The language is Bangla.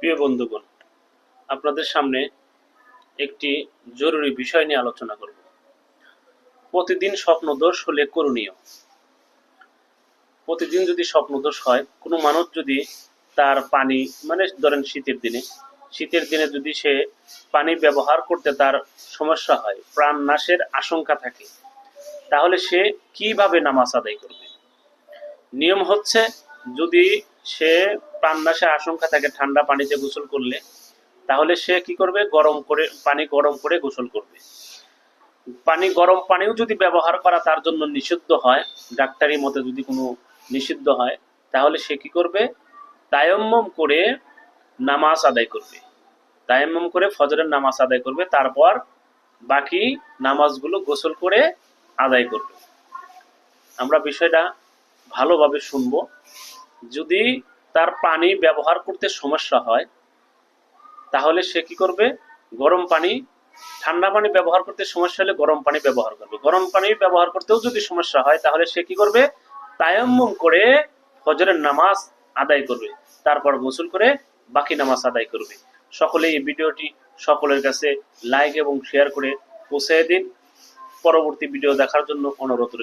প্রিয় বন্ধুগণ, আপনাদের সামনে একটি জরুরি বিষয় নিয়ে আলোচনা করব। প্রতিদিন স্বপ্নদোষ হলে করণীয়। প্রতিদিন যদি স্বপ্নদোষ হয়, কোনো মানুষ যদি তার পানি মানে ধরেন শীতের দিনে শীতের দিনে যদি সে পানি ব্যবহার করতে তার সমস্যা হয়, প্রাণ নাশের আশঙ্কা থাকে, তাহলে সে কীভাবে নামাজ আদায় করবে? নিয়ম হচ্ছে যদি সে প্রাণনাশের আশঙ্কা থাকে ঠান্ডা পানিতে গোসল করলে, তাহলে সে কি করবে? গরম করে, পানি গরম করে গোসল করবে। পানি গরম পানিও যদি ব্যবহার করা তার জন্য নিষিদ্ধ হয়, ডাক্তারি মতে যদি কোনো নিষিদ্ধ হয়, তাহলে সে কি করবে? তায়াম্মম করে নামাজ আদায় করবে। তায়াম্মম করে ফজরের নামাজ আদায় করবে, তারপর বাকি নামাজগুলো গোসল করে আদায় করবে। আমরা বিষয়টা ভালোভাবে শুনব। যদি তার পানি ব্যবহার করতে সমস্যা হয়, তাহলে সে কি করবে? গরম পানি, ঠান্ডা পানি ব্যবহার করতে সমস্যা হলে গরম পানি ব্যবহার করবে। গরম পানি ব্যবহার করতেও যদি সমস্যা হয়, তাহলে সে কি করবে? তায়াম্মুম করে ফজরের নামাজ আদায় করবে। তারপর গোসল করে বাকি নামাজ আদায় করবে। সকলে এই ভিডিওটি সকলের কাছে লাইক এবং শেয়ার করে পৌঁছে দিন। পরবর্তী ভিডিও দেখার জন্য অনুরোধ।